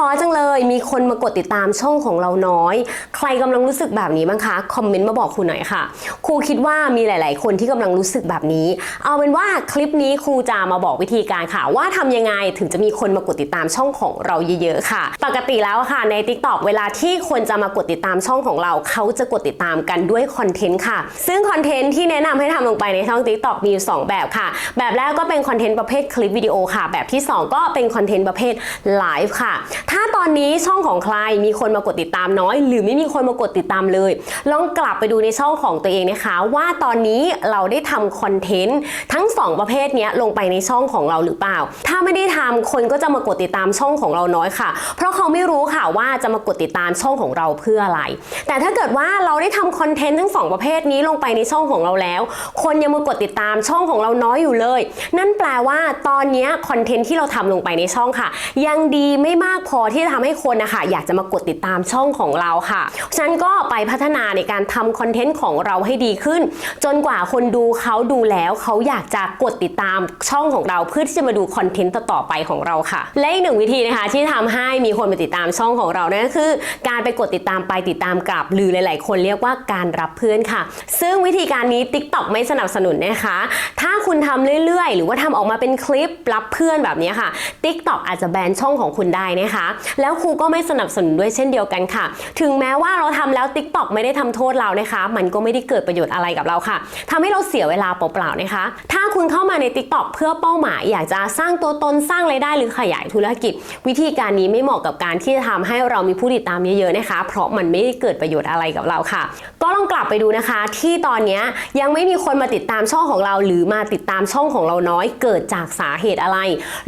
ท้อจังเล ย มีคนมากดติดตามช่องของเราน้อย ใครกำลังรู้สึกแบบนี้บ้างคะ คอมเมนต์มาบอกครูหน่อยค่ะ ครูคิดว่ามีหลาย ๆ คนที่กำลังรู้สึกแบบนี้ เอาเป็นว่าคลิปนี้ครูจะมาบอกวิธีการค่ะ ว่าทำยังไงถึงจะมีคนมากดติดตามช่องของเราเยอะ ๆ ค่ะ ปกติแล้วค่ะใน Tik t o อกเวลาที่คนจะมากดติดตามช่องของเรา เขาจะกดติดตามกันด้วยคอนเทนต์ค่ะ ซึ่งคอนเทนต์ที่แนะนำให้ทำลงไปในช่อง Tik t o อกมีอยู่สองแบบค่ะ แบบแรกก็เป็นคอนเทนต์ประเภทคลิปวิดีโอค่ะ แบบที่สองก็เป็นคอนเทนต์ประเภทไลฟ์ค่ะ ถ้าตอนนี้ช่องของใครมีคนมากดติดตามน้อย หรือไม่มีคนมากดติดตามเลย ลองกลับไปดูในช่องของตัวเองนะคะ ว่าตอนนี้เราได้ทำคอนเทนต์ทั้งสองประเภทนี้ลงไปในช่องของเราหรือเปล่า ถ้าไม่ได้ทำคนก็จะมากดติดตามช่องของเราน้อยค่ะ เพราะเขาไม่รู้ค่ะว่าจะมากดติดตามช่องของเราเพื่ออะไร แต่ถ้าเกิดว่าเราได้ทำคอนเทนต์ทั้งสองประเภทนี้ลงไปในช่องของเราแล้ว คนยังมากดติดตามช่องของเราน้อยอยู่เลย นั่นแปลว่าตอนนี้คอนเทนต์ที่เราทำลงไปในช่องค่ะ ยังดีไม่มากพอที่จะทำให้คนนะคะอยากจะมากดติดตามช่องของเราค่ะฉันก็ไปพัฒนาในการทำคอนเทนต์ของเราให้ดีขึ้น จนกว่าคนดูเขาดูแล้วเขาอยากจะกดติดตามช่องของเราเพื่อที่จะมาดูคอนเทนต์ต่อๆไปของเราค่ะ และอีกหนึ่งวิธีนะคะที่ทำให้มีคนมาติดตามช่องของเรานั่นก็คือ การไปกดติดตามไปติดตามกลับ หรือหลาย ๆ คนเรียกว่าการรับเพื่อนค่ะ ซึ่งวิธีการนี้ TikTok ไม่สนับสนุนนะคะ ถ้าคุณทำเรื่อย ๆ หรือว่าทำออกมาเป็นคลิปรับเพื่อนแบบนี้ค่ะ TikTok อาจจะแบนช่องของคุณได้นะคะ แล้วครูก็ไม่สนับสนุนด้วยเช่นเดียวกันค่ะ ถึงแม้ว่าเราทำแล้ว TikTok ไม่ได้ทำโทษเรานะคะ มันก็ไม่ได้เกิดประโยชน์อะไรกับเราค่ะทำให้เราเสียเวลาเปล่าๆนะคะ ถ้าคุณเข้ามาใน TikTok เพื่อเป้าหมายอยากจะสร้างตัวตนสร้างรายได้หรือขยายธุรกิจ วิธีการนี้ไม่เหมาะกับการที่จะทำให้เรามีผู้ติดตามเยอะๆนะคะ เพราะมันไม่ได้เกิดประโยชน์อะไรกับเราค่ะ ก็ลองกลับไปดูนะคะ ที่ตอนนี้ยังไม่มีคนมาติดตามช่องของเรา หรือมาติดตามช่องของเราน้อย เกิดจากสาเหตุอะไร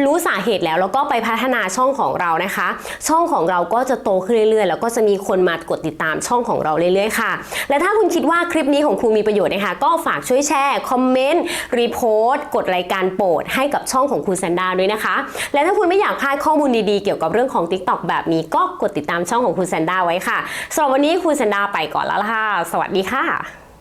รู้สาเหตุแล้วแล้วก็ไปพัฒนาช่องของเรานะคะ ช่ององของเราก็จะโตขึ้นเรื่อยๆ แล้วก็จะมีคนมากดติดตามช่องของเราเรื่อยๆค่ะ และถ้าคุณคิดว่าคลิปนี้ของครูมีประโยชน์นะคะ ก็ฝากช่วยแชร์ คอมเมนต์ รีโพสต์ กดรายการโปรดให้กับช่องของครูแซนด้าด้วยนะคะ และถ้าคุณไม่อยากพลาดข้อมูลดีๆ เกี่ยวกับเรื่องของ TikTok แบบนี้ก็กดติดตามช่องของครูแซนด้าไว้ค่ะสำหรับวันนี้ครูแซนด้าไปก่อนแล้วล่ะค่ะ สวัสดีค่ะ